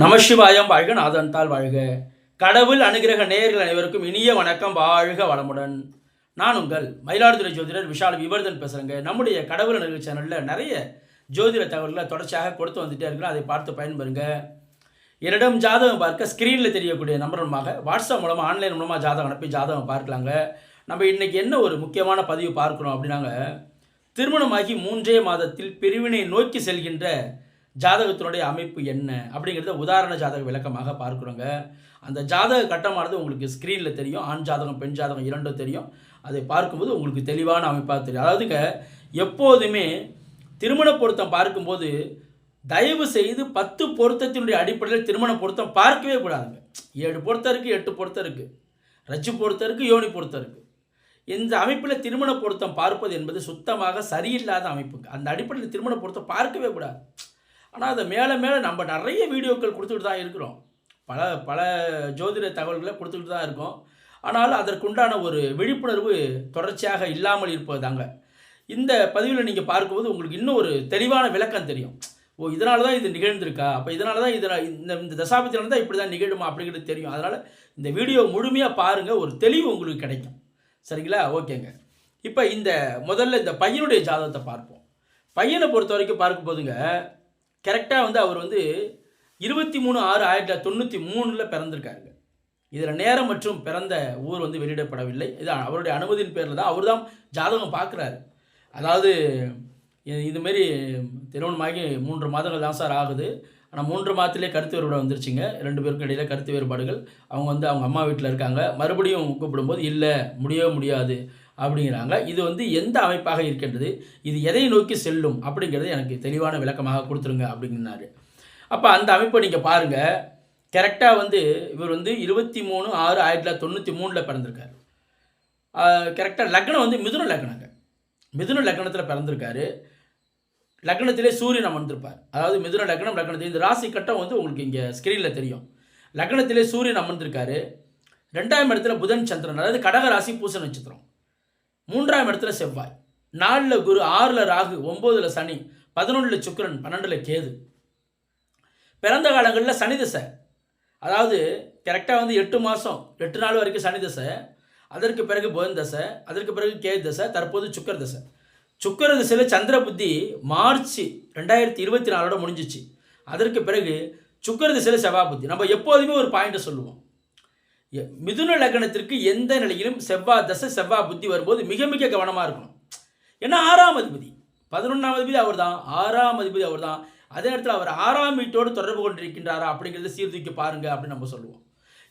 நமசிவாயம் வாழ்க நாதன்தால் வாழ்க. கடவுள் அனுகிரக நேயர்கள் அனைவருக்கும் இனிய வணக்கம். வாழ்க வளமுடன். நான் உங்கள் மயிலாடுதுறை ஜோதிடர் விஷால் விவர்தன் பேசுகிறேங்க நம்முடைய கடவுள் அணுகு சேனலில் நிறைய ஜோதிட தகவல்களை தொடர்ச்சியாக கொடுத்து வந்துட்டே இருக்கிறோம். அதை பார்த்து பயன்பெறுங்க. என்னிடம் ஜாதகம் பார்க்க ஸ்க்ரீனில் தெரியக்கூடிய நம்பர் மூலமாக வாட்ஸ்அப் மூலமாக ஆன்லைன் மூலமாக ஜாதகம் அனுப்பி ஜாதகம் பார்க்கலாங்க. நம்ம இன்றைக்கி என்ன ஒரு முக்கியமான பதிவு பார்க்குறோம் அப்படின்னாங்க திருமணமாகி மூன்றே மாதத்தில் பிரிவினை நோக்கி செல்கின்ற ஜாதகத்தினுடைய அமைப்பு என்ன அப்படிங்கிறத உதாரண ஜாதக விளக்கமாக பார்க்குறோங்க. அந்த ஜாதக கட்டமானது உங்களுக்கு ஸ்க்ரீனில் தெரியும். ஆண் ஜாதகம் பெண் ஜாதகம் இரண்டும் தெரியும். அதை பார்க்கும்போது உங்களுக்கு தெளிவான அமைப்பாக தெரியும். அதாவதுங்க எப்போதுமே திருமண பொருத்தம் பார்க்கும்போது தயவு செய்து பத்து பொருத்தத்தினுடைய அடிப்படையில் திருமண பொருத்தம் பார்க்கவே கூடாதுங்க. ஏழு பொருத்தம் இருக்குது எட்டு பொருத்தம் இருக்குது ரஜ்ஜு பொருத்தம் இருக்குது யோனி பொருத்தம் இருக்குது இந்த அமைப்பில் திருமண பொருத்தம் பார்ப்பது என்பது சுத்தமாக சரியில்லாத அமைப்புங்க. அந்த அடிப்படையில் திருமண பொருத்தம் பார்க்கவே கூடாது. ஆனால் அதை மேலே மேலே நம்ம நிறைய வீடியோக்கள் கொடுத்துட்டு தான் இருக்கிறோம். பல பல ஜோதிட தகவல்களை கொடுத்துக்கிட்டு தான் இருக்கோம். ஆனால் அதற்குண்டான ஒரு விழிப்புணர்வு தொடர்ச்சியாக இல்லாமல் இருப்பதாங்க இந்த பதிவில் நீங்கள் பார்க்கும்போது உங்களுக்கு இன்னும் ஒரு தெளிவான விளக்கம் தெரியும். ஓ இதனால தான் இது நிகழ்ந்திருக்கா? அப்போ இதனால தான் இதில் இந்த இந்த தசாபத்தினால தான் இப்படி தான் நிகழுமா? அப்படிங்கிறது தெரியும். அதனால் இந்த வீடியோ முழுமையாக பாருங்கள் ஒரு தெளிவு உங்களுக்கு கிடைக்கும். சரிங்களா? ஓகேங்க. இப்போ இந்த முதல்ல இந்த பையனுடைய ஜாதகத்தை பார்ப்போம். பையனை பொறுத்த வரைக்கும் பார்க்கும் போதுங்க கரெக்டாக வந்து அவர் வந்து இருபத்தி மூணு ஆறு ஆயிரத்தி தொள்ளாயிரத்தி தொண்ணூற்றி மூணில் பிறந்திருக்காருங்க. இதில் நேரம் மற்றும் பிறந்த ஊர் வந்து வெளியிடப்படவில்லை. இது அவருடைய அனுமதியின் பேரில் தான் அவர் தான் ஜாதகம் பார்க்குறாரு. அதாவது இதுமாரி திருமணமாகி மூன்று மாதங்கள் தான் சார் ஆகுது. ஆனால் மூன்று மாதத்திலே கருத்து வேறுபாடு வந்துருச்சுங்க. ரெண்டு பேருக்கும் இடையில கருத்து வேறுபாடுகள். அவங்க வந்து அவங்க அம்மா வீட்டில் இருக்காங்க. மறுபடியும் கூப்பிடும்போது இல்லை முடியவே முடியாது. அப்படிங்கிறாங்க. இது வந்து எந்த அமைப்பாக இருக்கின்றது? இது எதை நோக்கி செல்லும்? அப்படிங்கிறது எனக்கு தெளிவான விளக்கமாக கொடுத்துருங்க அப்படின்னாரு. அப்போ அந்த அமைப்பை நீங்கள் பாருங்கள் கரெக்டாக வந்து இவர் வந்து இருபத்தி மூணு ஆறு ஆயிரத்தி தொள்ளாயிரத்தி தொண்ணூற்றி மூணில் பிறந்திருக்காரு. கரெக்டாக லக்னம் வந்து மிதுன லக்னங்க. மிதுன லக்னத்தில் பிறந்திருக்காரு. லக்னத்திலே சூரியன் அமர்ந்திருப்பார். அதாவது மிதுன லக்னம் லக்னத்தில் இந்த ராசி கட்டம் வந்து உங்களுக்கு இங்கே ஸ்க்ரீனில் தெரியும். லக்னத்திலே சூரியன் அமர்ந்திருக்காரு. ரெண்டாயிரம் இடத்துல புதன் சந்திரன் அதாவது கடக ராசி பூச நட்சத்திரம். மூன்றாம் இடத்துல செவ்வாய். நாலில் குரு ஆறில் ராகு ஒம்போதில் சனி பதினொன்றில் சுக்கிரன் பன்னெண்டில் கேது. பிறந்த காலங்களில் சனி தசை. அதாவது கரெக்டாக வந்து எட்டு மாதம் எட்டு நாள் வரைக்கும் சனி தசை. அதற்கு பிறகு புதன் தசை அதற்கு பிறகு கே தசை தற்போது சுக்கர தசை. சுக்கர திசையில் சந்திர புத்தி மார்ச் ரெண்டாயிரத்தி இருபத்தி நாலோட முடிஞ்சிச்சு. அதற்கு பிறகு சுக்கர திசையில் செவ்வாய் புத்தி. நம்ம எப்போதுமே ஒரு பாயிண்ட்டை சொல்லுவோம். மிதுன லக்னத்திற்கு எந்த நிலையிலும் செவ்வாய் தசை செவ்வாய் புத்தி வரும்போது மிக மிக கவனமாக இருக்கணும். ஏன்னா ஆறாம் அதிபதி. பதினொன்றாம் அதிபதி அவர் தான் ஆறாம் அதிபதி அவர் தான் அதே நேரத்தில் அவர் ஆறாம் வீட்டோடு தொடர்பு கொண்டிருக்கின்றாரா அப்படிங்கிறத சீர்தூக்கி பாருங்க அப்படின்னு நம்ம சொல்லுவோம்.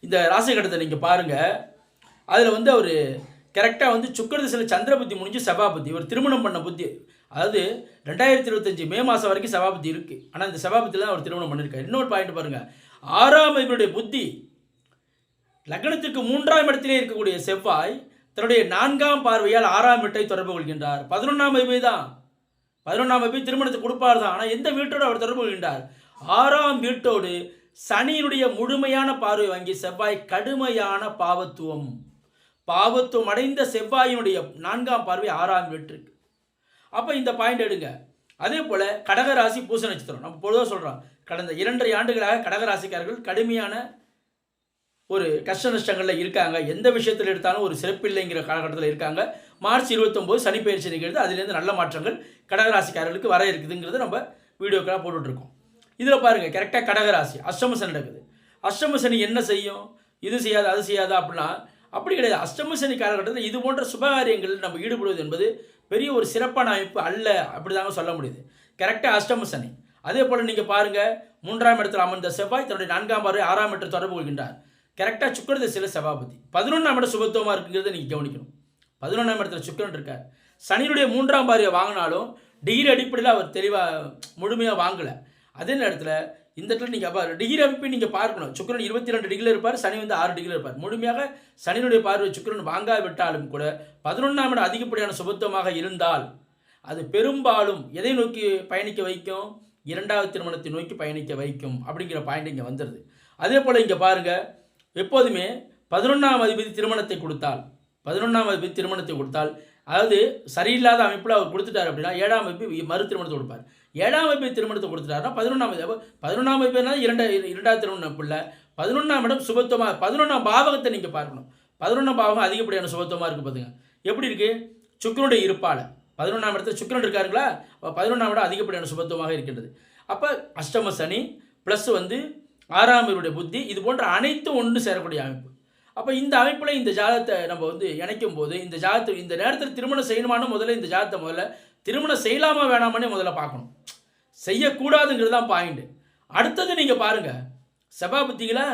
இந்த ராசி கடத்தை நீங்கள் பாருங்கள் அதில் வந்து அவர் கரெக்டாக வந்து சுக்கர திசையில் சந்திர புத்தி முடிஞ்சு செவ்வாய் புத்தி இவர் திருமணம் பண்ண புத்தி. அதாவது ரெண்டாயிரத்தி இருபத்தஞ்சு மே மாதம் வரைக்கும் சபாபதி புத்தி இருக்குது ஆனால் இந்த செவ்வாய் புத்தியில் தான் அவர் திருமணம் பண்ணியிருக்காரு இன்னொரு பாயிண்ட் பாருங்கள் ஆறாம் இவருடைய புத்தி லக்னத்திற்கு மூன்றாம் இடத்திலே இருக்கக்கூடிய செவ்வாய் தன்னுடைய நான்காம் பார்வையால் ஆறாம் வீட்டை தொடர்பு கொள்கின்றார். பதினொன்றாம் அதிபதி தான். பதினொன்றாம் அதிபதி திருமணத்தை கொடுப்பார் தான். ஆனால் எந்த வீட்டோடு அவர் தொடர்பு கொள்கின்றார்? ஆறாம் வீட்டோடு சனியினுடைய முழுமையான பார்வை வாங்கி செவ்வாய் கடுமையான பாவத்துவம். பாவத்துவம் அடைந்த செவ்வாயினுடைய நான்காம் பார்வை ஆறாம் வீட்டிற்கு. அப்போ இந்த பாயிண்ட் எடுங்க. அதே போல் கடகராசி பூச நட்சத்திரம். நம்ம பொழுதாக சொல்கிறோம் கடந்த இரண்டரை ஆண்டுகளாக கடகராசிக்காரர்கள் கடுமையான ஒரு கஷ்ட நஷ்டங்களில் இருக்காங்க. எந்த விஷயத்தில் எடுத்தாலும் ஒரு சிறப்பில்லைங்கிற காலகட்டத்தில் இருக்காங்க. மார்ச் இருபத்தொம்போது சனி பயிற்சி நிகழ்ந்து அதுலேருந்து நல்ல மாற்றங்கள் கடகராசிக்காரர்களுக்கு வர இருக்குதுங்கிறது நம்ம வீடியோக்கெல்லாம் போட்டுட்ருக்கோம். இதில் பாருங்கள் கரெக்டாக கடகராசி அஷ்டம சனி நடக்குது. அஷ்டம சனி என்ன செய்யும்? இது செய்யாது அது செய்யாதா அப்படின்னா அப்படி கிடையாது. அஷ்டம சனி காலகட்டத்தில் இது போன்ற சுபகாரியங்களில் நம்ம ஈடுபடுவது என்பது பெரிய ஒரு சிறப்பான அமைப்பு அல்ல அப்படி தாங்க சொல்ல முடியுது. கரெக்டாக அஷ்டம சனி. அதே போல் நீங்கள் பாருங்கள் மூன்றாம் இடத்தில் அமர்ந்த செவ்வாய் தன்னுடைய நான்காம் பார்வை ஆறாம் இடத்தில் தொடர்பு கொள்கின்றார். கரெக்டாக சுக்கர திசையில் சபாபதி பதினொன்றாம் இடம் சுபத்துவமாக இருக்குங்கிறத நீங்கள் கவனிக்கணும். பதினொன்றாம் இடத்துல சுக்கிரன் இருக்கார். சனியினுடைய மூன்றாம் பாரியை வாங்கினாலும் டிகிரி அடிப்படையில் அவர் தெளிவாக முழுமையாக வாங்கலை. அதே நேரத்தில் இந்த இடத்துல நீங்கள் அப்போ டிகிரி அமைப்பை நீங்கள் பார்க்கணும். சுக்கிரன் இருபத்தி ரெண்டு டிகிரியில் இருப்பார் சனி வந்து ஆறு டிகிரியில் இருப்பார். முழுமையாக சனியினுடைய பார்வை சுக்கிரன் வாங்காவிட்டாலும் கூட பதினொன்றாம் இடம் அதிகப்படியான சுபத்துவமாக இருந்தால் அது பெரும்பாலும் எதை நோக்கி பயணிக்க வைக்கும்? இரண்டாவது திருமணத்தை நோக்கி பயணிக்க வைக்கும் அப்படிங்கிற பாயிண்ட் இங்கே வந்துடுது அதே போல் இங்கே பாருங்கள் எப்போதுமே பதினொன்றாம் அதிபதி திருமணத்தை கொடுத்தால் பதினொன்றாம் அதிபதி திருமணத்தை கொடுத்தால் அதாவது சரியில்லாத அமைப்பில் அவர் கொடுத்துட்டார் அப்படின்னா ஏழாம் அதிபதி மறு திருமணத்தை கொடுப்பார். ஏழாம் வகுப்பு திருமணத்தை கொடுத்துட்டாருன்னா பதினொன்றாம் வகுப்பு பதினொன்றாம் வகுப்புனா இரண்டா இரண்டாவது திருமணம் பிள்ளை பதினொன்றாம் இடம் சுபத்துவமாக பதினொன்றாம் பாவகத்தை நீங்கள் பார்க்கணும். பதினொன்றாம் பாவகம் அதிகப்படியான சுபத்துவமாக இருக்குது பார்த்துங்க எப்படி இருக்குது சுக்கரனுடைய இருப்பால். பதினொன்றாம் இடத்துல சுக்கிரன் இருக்காருங்களா? பதினொன்றாம் இடம் அதிகப்படியான சுபத்துவமாக இருக்கின்றது. அப்போ அஷ்டம சனி ப்ளஸ் வந்து ஆறாம் புத்தி இது போன்ற அனைத்தும் ஒன்று சேரக்கூடிய அமைப்பு. அப்போ இந்த அமைப்பில் இந்த ஜாதத்தை நம்ம வந்து இணைக்கும் போது இந்த ஜாதத்தை இந்த நேரத்தில் திருமணம் செய்யணுமான்னு முதல்ல இந்த ஜாதத்தை முதல்ல திருமணம் செய்யலாமா வேணாமான்னு முதல்ல பார்க்கணும். செய்யக்கூடாதுங்கிறது தான் பாயிண்ட் அடுத்தது நீங்கள் பாருங்கள் செவ்வா புத்திகளா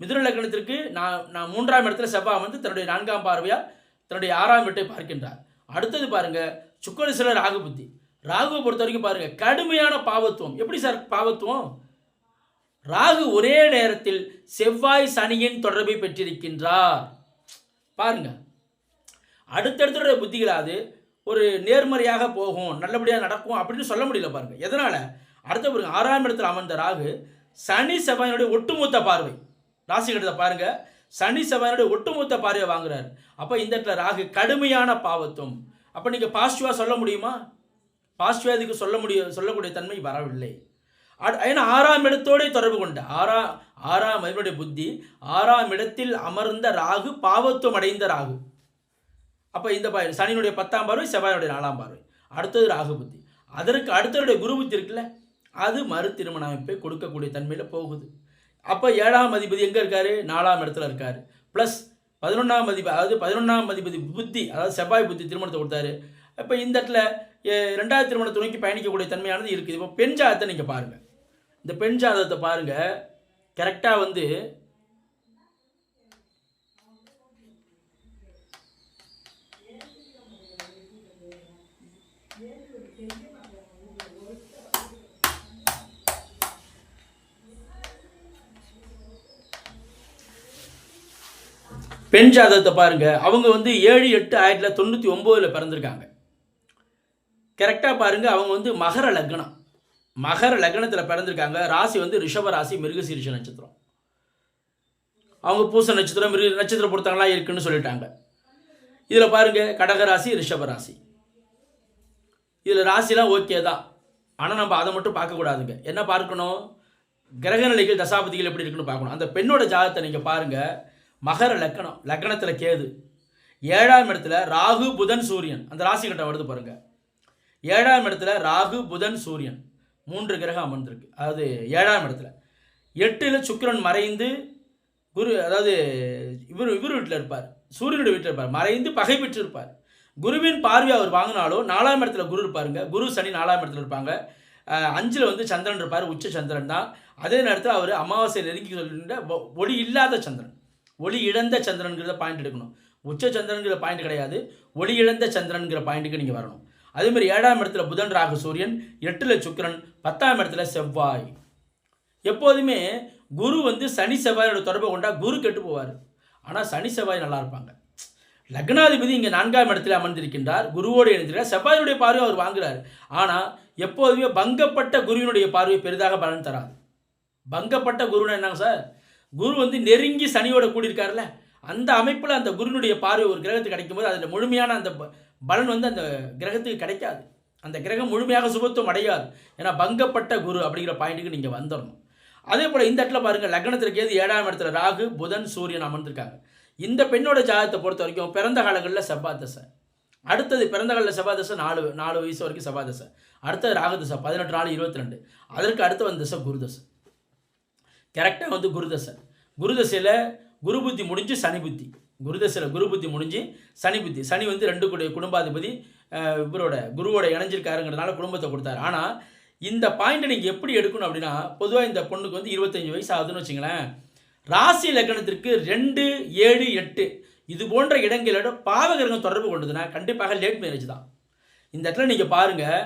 மிதுன லக்னத்திற்கு நான் நான் மூன்றாம் இடத்துல செவ்வா வந்து தன்னுடைய நான்காம் பார்வையாக தன்னுடைய ஆறாம் வீட்டை பார்க்கின்றார். அடுத்தது பாருங்கள் சுக்கரசில ராகு புத்தி. ராகுவை பொறுத்த வரைக்கும் பாருங்கள் கடுமையான பாவத்துவம். எப்படி சார் பாவத்துவம்? ராகு ஒரே நேரத்தில் செவ்வாய் சனியின் தொடர்பை பெற்றிருக்கின்றார். பாருங்க. அடுத்தடுத்த புத்திகளாது ஒரு நேர்மறையாக போகும் நல்லபடியாக நடக்கும் அப்படின்னு சொல்ல முடியல பாருங்க. எதனால? அடுத்த பாருங்க ஆறாம் இடத்துல அமர்ந்த ராகு சனி செவ்வாயினுடைய ஒட்டுமொத்த பார்வை. ராசி கட்டத்தை பாருங்க. சனி செவ்வாயினுடைய ஒட்டுமொத்த பார்வையை வாங்குறாரு. அப்போ இந்த இடத்துல ராகு கடுமையான பாவத்தும் அப்போ நீங்கள் பாசிட்டிவாக சொல்ல முடியுமா? பாசிட்டிவாக இதுக்கு சொல்ல முடியும் சொல்லக்கூடிய தன்மை வரவில்லை. ஏன்னா ஆறாம் இடத்தோடே தொடர்பு கொண்ட ஆறா ஆறாம் இதனுடைய புத்தி ஆறாம் இடத்தில் அமர்ந்த ராகு பாவத்துவம் அடைந்த ராகு. அப்போ இந்த பார்வை சனியினுடைய பத்தாம் பார்வை செவ்வாயினுடைய நாலாம் பார்வை. அடுத்தது ராகு புத்தி. அதற்கு அடுத்தவருடைய குரு புத்தி இருக்குல்ல அது மறு திருமண அமைப்பை கொடுக்கக்கூடிய தன்மையில் போகுது. அப்போ ஏழாம் அதிபதி எங்கே இருக்காரு? நாலாம் இடத்துல இருக்காரு. ப்ளஸ் பதினொன்றாம் அதிபதி அதாவது பதினொன்றாம் அதிபதி புத்தி அதாவது செவ்வாய் புத்தி திருமணத்தை கொடுத்தாரு. இப்போ இந்த இடத்துல ரெண்டாவது திருமணத்தை நோக்கி பயணிக்கக்கூடிய தன்மையானது இருக்குது. இப்போ பெண் ஜாதத்தை நீங்கள் பாருங்கள் இந்த பெண் ஜாதகத்தை பாருங்கள் கரெக்டாக வந்து பெண் ஜாதகத்தை பாருங்க. அவங்க வந்து ஏழு எட்டு ஆயிரத்தி தொள்ளாயிரத்தி தொண்ணூற்றி ஒம்போதில் பிறந்திருக்காங்க. கரெக்டாக பாருங்க. அவங்க வந்து மகர லக்னம். மகர லக்னத்தில் பிறந்திருக்காங்க. ராசி வந்து ரிஷப ராசி மிருகசீரிஷ நட்சத்திரம். அவங்க பூச நட்சத்திரம் மிருக நட்சத்திர பொறுத்தவங்களாம் இருக்குன்னு சொல்லிட்டாங்க. இதில் பாருங்கள் கடக ராசி ரிஷப ராசி. இதில் ராசிலாம் ஓகே தான். ஆனால் நம்ம அதை மட்டும் பார்க்கக்கூடாதுங்க என்ன பார்க்கணும்? கிரக நிலைகள் தசாபதிகள் எப்படி இருக்குன்னு பார்க்கணும். அந்த பெண்ணோட ஜாதகத்தை நீங்கள் பாருங்கள் மகர லக்கணம் லக்கணத்தில் கேது. ஏழாம் இடத்துல ராகு புதன் சூரியன். அந்த ராசி கட்டம் வருது பாருங்கள் ஏழாம் இடத்துல ராகு புதன் சூரியன். மூன்று கிரகம் அமர்ந்திருக்கு. அதாவது ஏழாம் இடத்துல. எட்டில் சுக்கிரன் மறைந்து குரு அதாவது இவர் இவர் வீட்டில் இருப்பார். சூரியனுடைய வீட்டில் இருப்பார். மறைந்து பகை பெற்று இருப்பார் குருவின் பார்வை அவர் வாங்கினாலும் நாலாம் இடத்துல குரு இருப்பாருங்க. குரு சனி நாலாம் இடத்துல இருப்பாங்க. அஞ்சில் வந்து சந்திரன் இருப்பார். உச்ச சந்திரன் தான். அதே நேரத்தில் அவர் அமாவாசை நெருங்கி சொல்கின்ற ஒளி இல்லாத சந்திரன். ஒளி இழந்த சந்திரன்கிறத பாயிண்ட் எடுக்கணும். உச்ச சந்திரன்கிற பாயிண்ட் கிடையாது. ஒளி இழந்த சந்திரன்கிற பாயிண்ட்டுக்கு நீங்கள் வரணும். அதேமாதிரி ஏழாம் இடத்துல புதன் ராகு சூரியன். எட்டில் சுக்கிரன் பத்தாம் இடத்துல செவ்வாய். எப்போதுமே குரு வந்து சனி செவ்வாயோட தொடர்பு கொண்டா குரு கெட்டு போவார். ஆனால் சனி செவ்வாய் நல்லா இருப்பாங்க. லக்னாதிபதி இங்கே நான்காம் இடத்துல அமர்ந்திருக்கின்றார். குருவோடு இணைந்திருக்கிறார். செவ்வாயினுடைய பார்வை அவர் வாங்குகிறார் ஆனால் எப்போதுமே பங்கப்பட்ட குருவினுடைய பார்வை பெரிதாக பலன் தராது. பங்கப்பட்ட குருன்னு என்னங்க சார்? குரு வந்து நெருங்கி சனியோட கூடியிருக்காருல்ல. அந்த அமைப்பில் அந்த குருனுடைய பார்வை ஒரு கிரகத்துக்கு கிடைக்கும்போது அதில் முழுமையான அந்த பலன் வந்து அந்த கிரகத்துக்கு கிடைக்காது. அந்த கிரகம் முழுமையாக சுபத்துவம் அடையாது. ஏன்னா பங்கப்பட்ட குரு அப்படிங்கிற பாயிண்ட்டுக்கு நீங்கள் வந்துடணும் அதே போல் இந்த இடத்துல பாருங்கள் லக்னத்தில் கேது ஏழாம் இடத்துல ராகு புதன் சூரியன் அமர்ந்திருக்காங்க. இந்த பெண்ணோட ஜாதகத்தை பொறுத்த வரைக்கும் பிறந்த காலங்களில் செவ்வாய் தசை அடுத்தது பிறந்த காலில் செவ்வாய் தசை நாலு நாலு வயசு வரைக்கும் செவ்வாய் தசை அடுத்தது ராகு தசை பதினெட்டு நாலு இருபத்தி ரெண்டு அதற்கு அடுத்து வந்த தசை குரு தசை கரெக்டாக வந்து குருதசை. குருதசையில் குரு புத்தி முடிஞ்சு சனி புத்தி. குருதசையில் குரு புத்தி முடிஞ்சு சனி புத்தி. சனி வந்து ரெண்டு கூடிய குடும்பாதிபதி இவரோட குருவோட இணைஞ்சிருக்காருங்கிறதுனால குடும்பத்தை கொடுத்தாரு. ஆனால் இந்த பாயிண்ட்டை நீங்கள் எப்படி எடுக்கணும் அப்படின்னா பொதுவாக இந்த பொண்ணுக்கு வந்து இருபத்தஞ்சி வயசு ஆகுதுன்னு வச்சுங்களேன். ராசி லக்னத்திற்கு ரெண்டு ஏழு எட்டு இது போன்ற இடங்களோட பாவகிரகம் தொடர்பு கொண்டதுன்னா கண்டிப்பாக லேட் மேரேஜ் தான். இந்த இடத்துல நீங்கள் பாருங்கள்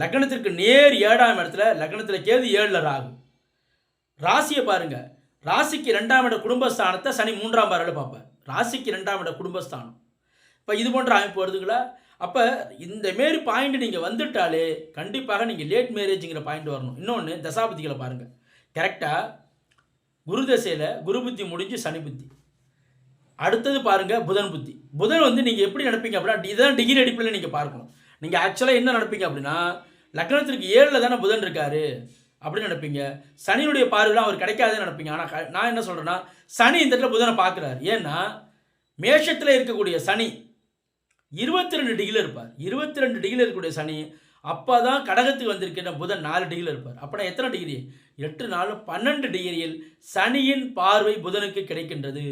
லக்னத்திற்கு நேர் ஏழாம் இடத்துல லக்னத்தில் கேது ஏழில் ராகு. ராசியை பாருங்கள் ராசிக்கு ரெண்டாம் இட குடும்பஸ்தானத்தை சனி மூன்றாம் பார்வையில் பார்ப்பேன் ராசிக்கு ரெண்டாம் இட குடும்பஸ்தானம். இப்போ இது போன்ற அமைப்பு வருதுங்களா? அப்போ இந்த மாரி பாயிண்ட் நீங்கள் வந்துட்டாலே கண்டிப்பாக நீங்கள் லேட் மேரேஜுங்கிற பாயிண்ட் வரணும். இன்னொன்று தசாபதிகளை பாருங்கள் கரெக்டாக குரு தசையில் குரு புத்தி முடிஞ்சு சனி புத்தி. அடுத்தது பாருங்கள் புதன் புத்தி. புதன் வந்து நீங்கள் எப்படி நடப்பீங்க அப்படின்னா இதுதான் டிகிரி அடிப்பில் நீங்கள் பார்க்கணும். நீங்கள் ஆக்சுவலாக என்ன நடப்பீங்க அப்படின்னா லக்னத்திற்கு ஏழில் தானே புதன் இருக்காரு அப்படின்னு நினைப்பீங்க. சனியுடைய பார்வையில் அவர் கிடைக்காதுன்னு நினைப்பீங்க. ஆனால் நான் என்ன சொல்கிறேன்னா சனி இந்த இடத்துல புதனை பார்க்குறாரு. ஏன்னா மேஷத்தில் இருக்கக்கூடிய சனி இருபத்தி ரெண்டு டிகிரியில் இருப்பார். இருபத்தி ரெண்டு டிகிரியில் இருக்கக்கூடிய சனி அப்போ தான் கடகத்துக்கு வந்திருக்கிற புதன் நாலு டிகிரியில் இருப்பார். அப்படின்னா எத்தனை டிகிரி? எட்டு நாலு பன்னெண்டு டிகிரியில் சனியின் பார்வை புதனுக்கு கிடைக்கின்றது.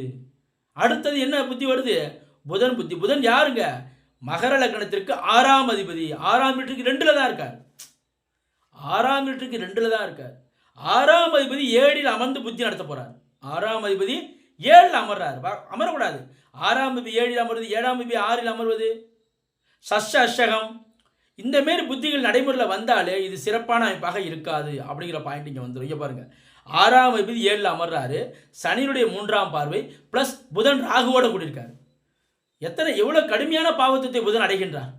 அடுத்தது என்ன புத்தி வருது? புதன் புத்தி. புதன் யாருங்க? மகர லக்னத்திற்கு ஆறாம் அதிபதி. ஆறாம் வீட்டுக்கு ரெண்டில் தான் இருக்கார். ஆறாம் வீட்டுக்கு ரெண்டில் தான் இருக்கார். ஆறாம் அதிபதி ஏழில் அமர்ந்து புத்தி நடத்த போகிறார் ஆறாம் அதிபதி ஏழில் அமர்றார். அமரக்கூடாது. ஆறாம் பிபி ஏழில் அமர்வது ஏழாம் பிபி ஆறில் அமர்வது. சஷ்ட அஷ்டகம் இந்த மாரி புத்திகள் நடைமுறையில் வந்தாலே இது சிறப்பான அமைப்பாக இருக்காது அப்படிங்கிற பாயிண்ட் இங்கே வந்துடும் இங்கே பாருங்கள் ஆறாம் அதிபதி ஏழில் அமர்றாரு. சனியினுடைய மூன்றாம் பார்வை ப்ளஸ் புதன் ராகுவோட கூடியிருக்காரு. எத்தனை எவ்வளோ கடுமையான பாவத்தத்தை புதன் அடைகின்றார்.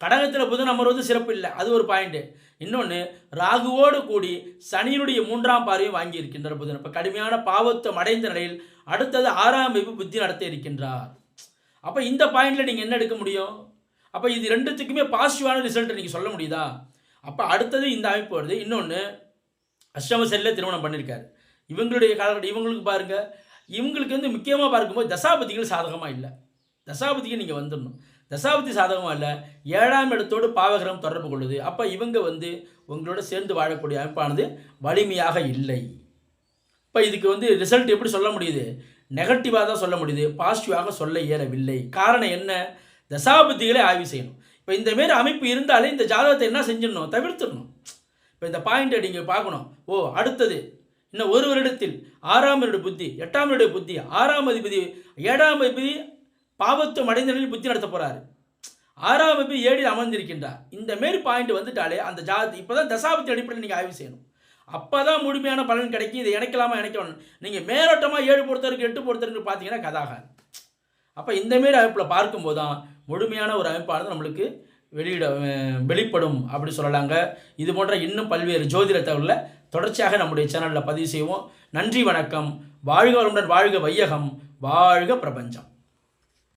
கடகத்தில் புதன் அமர்வது சிறப்பு இல்லை. அது ஒரு பாயிண்ட்டு இன்னொன்று ராகுவோடு கூடி சனியினுடைய மூன்றாம் பார்வையும் வாங்கி இருக்கின்றார் புதன். இப்போ கடுமையான பாவத்தை அடைந்த நிலையில் அடுத்தது ஆறாம் அமைப்பு புத்தி நடத்த இருக்கின்றார். அப்போ இந்த பாயிண்டில் நீங்கள் என்ன எடுக்க முடியும்? அப்போ இது ரெண்டுத்துக்குமே பாசிட்டிவான ரிசல்ட் நீங்கள் சொல்ல முடியுதா? அப்போ அடுத்தது இந்த அமைப்பு வருது. இன்னொன்று அஷ்டம செல்லில் திருமணம் பண்ணியிருக்காரு இவங்களுடைய காலகட்டம் இவங்களுக்கு பாருங்கள் இவங்களுக்கு வந்து முக்கியமாக பார்க்கும்போது தசாபதிகள் சாதகமாக இல்லை. தசாபதிக்கு நீங்கள் வந்துடணும். தசாபதி சாதகம் இல்லை ஏழாம் இடத்தோடு பாவகிரகம் தொடர்பு கொள்ளுது. அப்போ இவங்க வந்து உங்களோட சேர்ந்து வாழக்கூடிய அமைப்பானது வலிமையாக இல்லை. இப்போ இதுக்கு வந்து ரிசல்ட் எப்படி சொல்ல முடியுது? நெகட்டிவாக தான் சொல்ல முடியுது. பாசிட்டிவாக சொல்ல இயலவில்லை. காரணம் என்ன? தசாபதிகளை ஆய்வு செய்யணும். இப்போ இந்தமாரி அமைப்பு இருந்தாலே இந்த ஜாதகத்தை என்ன செஞ்சிடணும்? தவிர்த்துடணும். இப்போ இந்த பாயிண்ட்டை நீங்கள் பார்க்கணும். ஓ அடுத்தது இன்னும் ஒரு வருடத்தில் ஆறாம் வருட புத்தி எட்டாம் வருட புத்தி ஆறாம் அதிபதி ஏழாம் அதிபதி பாவத்துவம் அடைந்த நிலையில் புத்தி நடத்த போகிறாரு ஆறாம் வகுப்பு ஏழில் அமர்ந்திருக்கின்றார். இந்த மாரி பாயிண்ட் வந்துட்டாலே அந்த ஜாதி இப்போ தான் தசாபத்தி அடிப்படையில் நீங்கள் ஆய்வு செய்யணும். அப்போ தான் முழுமையான பலன் கிடைக்கும். இதை இணைக்கலாமா இணைக்கணும் நீங்கள் மேலோட்டமாக ஏழு பொறுத்தருக்கு எட்டு பொறுத்தருக்கு பார்த்தீங்கன்னா கதாகாது அப்போ இந்த மாரி அமைப்பில் பார்க்கும்போது தான் முழுமையான ஒரு அமைப்பானது நம்மளுக்கு வெளியிட வெளிப்படும் அப்படி சொல்லலாங்க. இது போன்ற இன்னும் பல்வேறு ஜோதிட தகவலில் தொடர்ச்சியாக நம்முடைய சேனலில் பதிவு செய்வோம். நன்றி வணக்கம். வாழ்க வளமுடன் வாழ்க வையகம். வாழ்க பிரபஞ்சம்.